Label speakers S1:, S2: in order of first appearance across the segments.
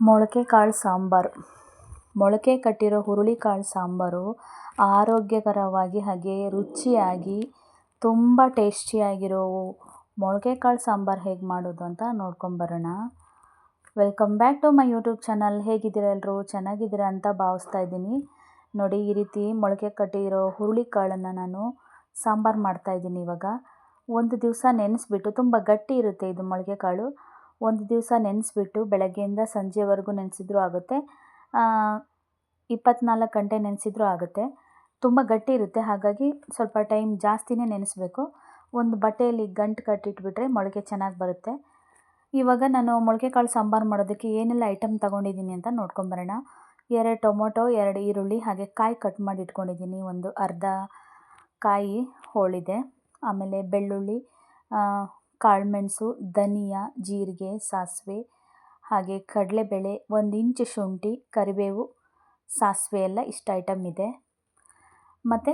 S1: ಮೊಳಕೆ ಕಾಳು ಸಾಂಬಾರು. ಮೊಳಕೆ ಕಟ್ಟಿರೋ ಹುರುಳಿಕಾಳು ಸಾಂಬಾರು ಆರೋಗ್ಯಕರವಾಗಿ ಹಾಗೆ ರುಚಿಯಾಗಿ ತುಂಬ ಟೇಸ್ಟಿಯಾಗಿರೋ ಮೊಳಕೆ ಕಾಳು ಸಾಂಬಾರು ಹೇಗೆ ಮಾಡೋದು ಅಂತ ನೋಡ್ಕೊಂಬರೋಣ. Welcome back to my YouTube channel. ಹೇಗಿದ್ದೀರಾ ಎಲ್ಲರೂ? ಚೆನ್ನಾಗಿದ್ದೀರಾ ಅಂತ ಭಾವಿಸ್ತಾ ಇದ್ದೀನಿ. ನೋಡಿ, ಈ ರೀತಿ ಮೊಳಕೆ ಕಟ್ಟಿರೋ ಹುರುಳಿಕಾಳನ್ನು ನಾನು ಸಾಂಬಾರು ಮಾಡ್ತಾಯಿದ್ದೀನಿ ಇವಾಗ. ಒಂದು ದಿವಸ ನೆನೆಸ್ಬಿಟ್ಟು ತುಂಬ ಗಟ್ಟಿ ಇರುತ್ತೆ ಇದು ಮೊಳಕೆ ಕಾಳು ಒಂದು ದಿವಸ ನೆನೆಸ್ಬಿಟ್ಟು ಬೆಳಗ್ಗೆಯಿಂದ ಸಂಜೆವರೆಗೂ ನೆನೆಸಿದ್ರೂ ಆಗುತ್ತೆ. ಇಪ್ಪತ್ನಾಲ್ಕು ಗಂಟೆ ನೆನೆಸಿದ್ರೂ ಆಗುತ್ತೆ. ತುಂಬ ಗಟ್ಟಿ ಇರುತ್ತೆ. ಹಾಗಾಗಿ ಸ್ವಲ್ಪ ಟೈಮ್ ಜಾಸ್ತಿನೇ ನೆನೆಸ್ಬೇಕು. ಒಂದು ಬಟ್ಟೆಯಲ್ಲಿ ಗಂಟು ಕಟ್ಟಿಟ್ಬಿಟ್ರೆ ಮೊಳಕೆ ಚೆನ್ನಾಗಿ ಬರುತ್ತೆ. ಇವಾಗ ನಾನು ಮೊಳಕೆ ಕಾಳು ಸಾಂಬಾರು ಮಾಡೋದಕ್ಕೆ ಏನೆಲ್ಲ ಐಟಮ್ ತಗೊಂಡಿದ್ದೀನಿ ಅಂತ ನೋಡ್ಕೊಂಬರೋಣ. ಎರಡು ಟೊಮೊಟೊ, ಎರಡು ಈರುಳ್ಳಿ, ಹಾಗೆ ಕಾಯಿ ಕಟ್ ಮಾಡಿ ಇಟ್ಕೊಂಡಿದ್ದೀನಿ ಒಂದು ಅರ್ಧ ಕಾಯಿ ಹೋಳಿದೆ, ಆಮೇಲೆ ಬೆಳ್ಳುಳ್ಳಿ ಕಾಳುಮೆಣಸು, ಧನಿಯಾ, ಜೀರಿಗೆ, ಸಾಸಿವೆ ಹಾಗೆ ಕಡಲೆಬೇಳೆ ಒಂದು ಇಂಚು ಶುಂಠಿ, ಕರಿಬೇವು, ಸಾಸಿವೆ ಎಲ್ಲ ಇಷ್ಟು ಐಟಮ್ ಇದೆ. ಮತ್ತು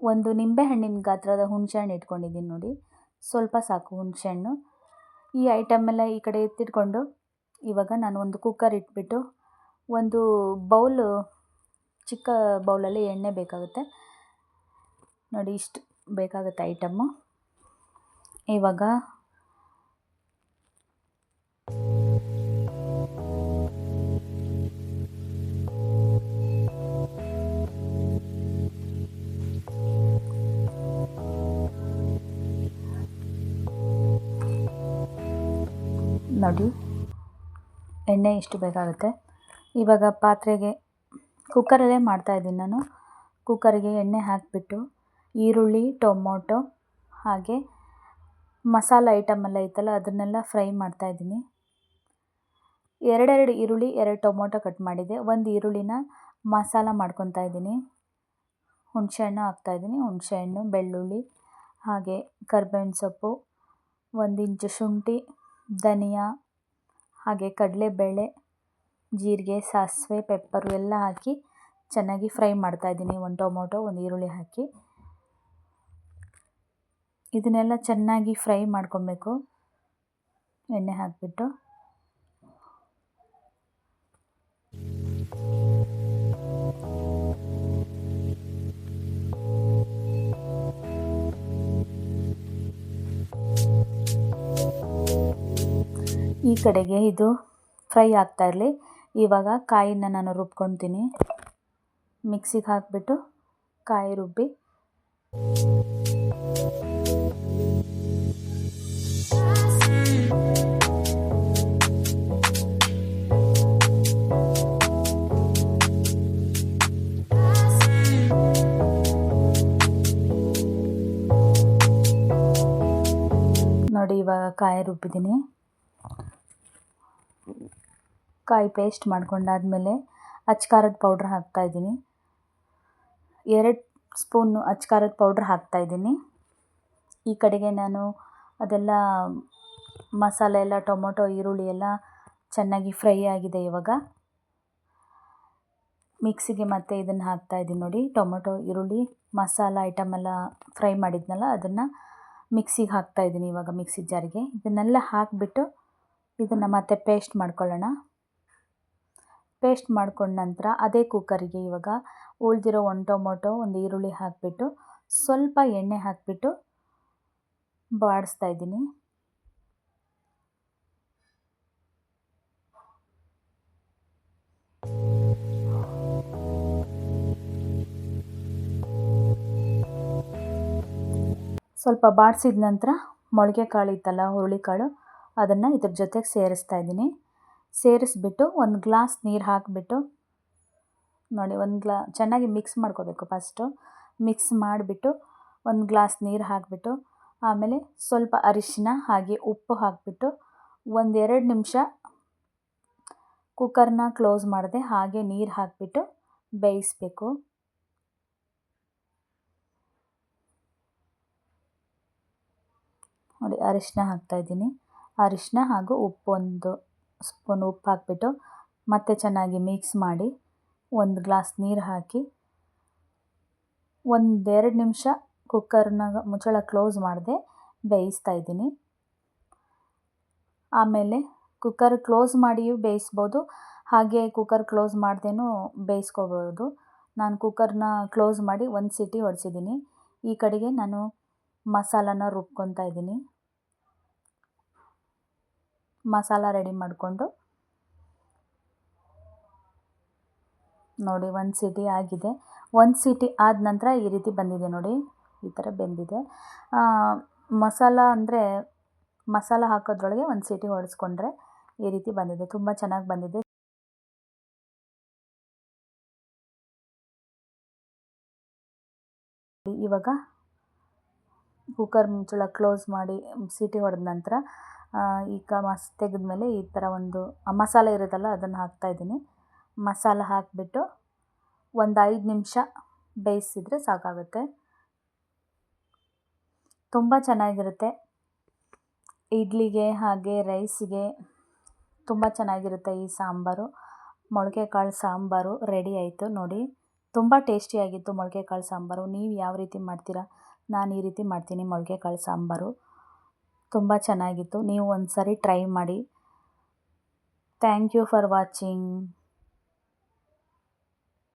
S1: ಒಂದು ನಿಂಬೆಹಣ್ಣಿನ ಗಾತ್ರದ ಹುಣಸೆಹಣ್ಣು ಇಟ್ಕೊಂಡಿದ್ದೀನಿ ನೋಡಿ. ಸ್ವಲ್ಪ ಸಾಕು ಹುಣಸೆಹಣ್ಣು. ಈ ಐಟಮೆಲ್ಲ ಈ ಕಡೆ ಎತ್ತಿಟ್ಕೊಂಡು ಇವಾಗ ನಾನು ಒಂದು ಕುಕ್ಕರ್ ಇಟ್ಬಿಟ್ಟು ಒಂದು ಬೌಲು ಚಿಕ್ಕ ಬೌಲಲ್ಲಿ ಎಣ್ಣೆ ಬೇಕಾಗುತ್ತೆ. ನೋಡಿ ಇಷ್ಟು ಬೇಕಾಗುತ್ತೆ ಐಟಮ್ಮು ಇವಾಗ? ನೋಡಿ, ಎಣ್ಣೆ ಇಷ್ಟು ಬೇಕಾಗುತ್ತೆ. ಇವಾಗ ಪಾತ್ರೆಗೆ, ಕುಕ್ಕರಲ್ಲೇ ಮಾಡ್ತಾಯಿದ್ದೀನಿ ನಾನು. ಕುಕ್ಕರಿಗೆ ಎಣ್ಣೆ ಹಾಕಿಬಿಟ್ಟು ಈರುಳ್ಳಿ, ಟೊಮೊಟೊ ಹಾಗೆ ಮಸಾಲ ಐಟಮ್ ಎಲ್ಲ ಇತ್ತಲ್ಲ ಅದನ್ನೆಲ್ಲ ಫ್ರೈ ಮಾಡ್ತಾಯಿದ್ದೀನಿ ಎರಡೆರಡು ಈರುಳ್ಳಿ, ಎರಡು ಟೊಮೊಟೊ ಕಟ್ ಮಾಡಿದೆ. ಒಂದು ಈರುಳ್ಳಿನ ಮಸಾಲ ಮಾಡ್ಕೊತಾ ಇದ್ದೀನಿ. ಹುಣಸೆಹಣ್ಣು ಹಾಕ್ತಾಯಿದ್ದೀನಿ ಹುಣಸೆಹಣ್ಣು ಬೆಳ್ಳುಳ್ಳಿ, ಹಾಗೆ ಕರ್ಬೇವಿನ ಸೊಪ್ಪು, ಒಂದು ಇಂಚು ಶುಂಠಿ, ಧನಿಯಾ, ಹಾಗೆ ಕಡಲೆಬೇಳೆ, ಜೀರಿಗೆ, ಸಾಸಿವೆ ಪೆಪ್ಪರು ಎಲ್ಲ ಹಾಕಿ ಚೆನ್ನಾಗಿ ಫ್ರೈ ಮಾಡ್ತಾಯಿದ್ದೀನಿ ಒಂದು ಟೊಮೊಟೊ, ಒಂದು ಈರುಳ್ಳಿ ಹಾಕಿ. ಇದನ್ನೆಲ್ಲ ಚೆನ್ನಾಗಿ ಫ್ರೈ ಮಾಡ್ಕೊಬೇಕು. ಎಣ್ಣೆ ಹಾಕಿಬಿಟ್ಟು. ಈ ಕಡೆಗೆ ಇದು ಫ್ರೈ ಆಗ್ತಾ ಇರಲಿ. ಇವಾಗ ಕಾಯಿನ ನಾನು ರುಬ್ಕೊತೀನಿ. ಮಿಕ್ಸಿಗೆ ಹಾಕಿಬಿಟ್ಟು ಕಾಯಿ ರುಬ್ಬಿ. ನೋಡಿ ಇವಾಗ ಕಾಯಿ ರುಬ್ಬಿದ್ದೀನಿ. ಕಾಯಿ ಪೇಸ್ಟ್ ಮಾಡ್ಕೊಂಡಾದಮೇಲೆ ಅಚ್ಕಾರದ ಪೌಡ್ರ್ ಹಾಕ್ತಾಯಿದ್ದೀನಿ ಎರಡು ಸ್ಪೂನು ಅಚ್ಕಾರದ ಪೌಡ್ರ್ ಹಾಕ್ತಾಯಿದ್ದೀನಿ ಈ ಕಡೆಗೆ ನಾನು ಅದೆಲ್ಲ ಮಸಾಲೆ ಎಲ್ಲ, ಟೊಮೊಟೊ, ಈರುಳ್ಳಿ ಎಲ್ಲ ಚೆನ್ನಾಗಿ ಫ್ರೈ ಆಗಿದೆ ಇವಾಗ. ಮಿಕ್ಸಿಗೆ ಮತ್ತೆ ಇದನ್ನು ಹಾಕ್ತಾಯಿದ್ದೀನಿ ನೋಡಿ. ಟೊಮೊಟೊ, ಈರುಳ್ಳಿ, ಮಸಾಲ ಐಟಮ್ ಎಲ್ಲ ಫ್ರೈ ಮಾಡಿದ್ನಲ್ಲ, ಅದನ್ನು ಮಿಕ್ಸಿಗೆ ಹಾಕ್ತಾ ಇದ್ದೀನಿ ಇವಾಗ ಮಿಕ್ಸಿ ಜಾರಿಗೆ. ಇದನ್ನೆಲ್ಲ ಹಾಕಿಬಿಟ್ಟು ಇದನ್ನು ಮತ್ತೆ ಪೇಸ್ಟ್ ಮಾಡ್ಕೊಳ್ಳೋಣ. ಪೇಸ್ಟ್ ಮಾಡ್ಕೊಂಡ ನಂತರ ಅದೇ ಕುಕ್ಕರಿಗೆ ಇವಾಗ ಉಳಿದಿರೋ ಒಂದು ಟೊಮೊಟೊ, ಒಂದು ಈರುಳ್ಳಿ ಹಾಕಿಬಿಟ್ಟು ಸ್ವಲ್ಪ ಎಣ್ಣೆ ಹಾಕಿಬಿಟ್ಟು ಬಾಡಿಸ್ತಾ ಇದ್ದೀನಿ. ಸ್ವಲ್ಪ ಬಾಡಿಸಿದ ನಂತರ ಮೊಳಕೆ ಕಾಳು ಇತ್ತಲ್ಲ ಹುರುಳಿಕಾಳು ಅದನ್ನು ಇದ್ರ ಜೊತೆಗೆ ಸೇರಿಸ್ತಾ ಇದ್ದೀನಿ. ಸೇರಿಸ್ಬಿಟ್ಟು ಒಂದು ಗ್ಲಾಸ್ ನೀರು ಹಾಕಿಬಿಟ್ಟು ನೋಡಿ, ಒಂದು ಗ್ಲಾ, ಚೆನ್ನಾಗಿ ಮಿಕ್ಸ್ ಮಾಡ್ಕೋಬೇಕು ಫಸ್ಟು. ಮಿಕ್ಸ್ ಮಾಡಿಬಿಟ್ಟು ಒಂದು ಗ್ಲಾಸ್ ನೀರು ಹಾಕಿಬಿಟ್ಟು, ಆಮೇಲೆ ಸ್ವಲ್ಪ ಅರಿಶಿನ ಹಾಗೆ ಉಪ್ಪು ಹಾಕಿಬಿಟ್ಟು ಒಂದೆರಡು ನಿಮಿಷ ಕುಕ್ಕರ್ನ ಕ್ಲೋಸ್ ಮಾಡಿದೆ ಹಾಗೆ ನೀರು ಹಾಕಿಬಿಟ್ಟು ಬೇಯಿಸಬೇಕು. ನೋಡಿ ಅರಿಶಿನ ಹಾಕ್ತಾಯಿದ್ದೀನಿ ಅರಿಶಿನ ಹಾಗೂ ಉಪ್ಪು ಒಂದು ಸ್ಪೂನ್ ಉಪ್ಪು ಹಾಕಿಬಿಟ್ಟು ಮತ್ತೆ ಚೆನ್ನಾಗಿ ಮಿಕ್ಸ್ ಮಾಡಿ ಒಂದು ಗ್ಲಾಸ್ ನೀರು ಹಾಕಿ ಒಂದೆರಡು ನಿಮಿಷ ಕುಕ್ಕರ್ನ ಮುಚ್ಚಳ ಕ್ಲೋಸ್ ಮಾಡಿದೆ ಬೇಯಿಸ್ತಾ ಇದ್ದೀನಿ. ಆಮೇಲೆ ಕುಕ್ಕರ್ ಕ್ಲೋಸ್ ಮಾಡಿಯೂ ಬೇಯಿಸ್ಬೋದು, ಹಾಗೆ ಕುಕ್ಕರ್ ಕ್ಲೋಸ್ ಮಾಡ್ದೇನೂ ಬೇಯಿಸ್ಕೋಬೋದು. ನಾನು ಕುಕ್ಕರ್ನ ಕ್ಲೋಸ್ ಮಾಡಿ ಒಂದು ಸಿಟಿ ಹೊಡೆಸಿದ್ದೀನಿ ಈ ಕಡೆಗೆ ನಾನು ಮಸಾಲಾನ ರುಬ್ಕೊತಾ ಇದ್ದೀನಿ. ಮಸಾಲ ರೆಡಿ ಮಾಡಿಕೊಂಡು ನೋಡಿ ಒಂದು ಸೀಟಿ ಆಗಿದೆ. ಒಂದು ಸೀಟಿ ಆದ ನಂತರ ಈ ರೀತಿ ಬಂದಿದೆ ನೋಡಿ, ಈ ಥರ ಬೆಂದಿದೆ. ಮಸಾಲ ಅಂದರೆ ಮಸಾಲ ಹಾಕೋದ್ರೊಳಗೆ ಒಂದು ಸೀಟಿ ಹೊಡೆಸ್ಕೊಂಡ್ರೆ ಈ ರೀತಿ ಬಂದಿದೆ, ತುಂಬ ಚೆನ್ನಾಗಿ ಬಂದಿದೆ. ಇವಾಗ ಕುಕ್ಕರ್ ಮುಚ್ಚಳ ಕ್ಲೋಸ್ ಮಾಡಿ ಸೀಟಿ ಹೊಡೆದ ನಂತರ ಈಗ ಮಸ್, ತೆಗೆದ್ಮೇಲೆ ಈ ಥರ ಒಂದು ಮಸಾಲೆ ಇರುತ್ತಲ್ಲ ಅದನ್ನು ಹಾಕ್ತಾಯಿದ್ದೀನಿ ಮಸಾಲ ಹಾಕಿಬಿಟ್ಟು ಒಂದು ಐದು ನಿಮಿಷ ಬೇಯಿಸಿದರೆ ಸಾಕಾಗುತ್ತೆ. ತುಂಬ ಚೆನ್ನಾಗಿರುತ್ತೆ. ಇಡ್ಲಿಗೆ ಹಾಗೆ ರೈಸಿಗೆ ತುಂಬ ಚೆನ್ನಾಗಿರುತ್ತೆ ಈ ಸಾಂಬಾರು. ಮೊಳಕೆ ಕಾಳು ಸಾಂಬಾರು ರೆಡಿ ಆಯಿತು ನೋಡಿ. ತುಂಬ ಟೇಸ್ಟಿಯಾಗಿತ್ತು ಮೊಳಕೆ ಕಾಳು ಸಾಂಬಾರು. ನೀವು ಯಾವ ರೀತಿ ಮಾಡ್ತೀರಾ? ನಾನು ಈ ರೀತಿ ಮಾಡ್ತೀನಿ. ಮೊಳಕೆ ಕಾಳು ಸಾಂಬಾರು ತುಂಬ ಚೆನ್ನಾಗಿತ್ತು. ನೀವು ಒಂದು ಸರಿ ಟ್ರೈ ಮಾಡಿ. Thank you for watching.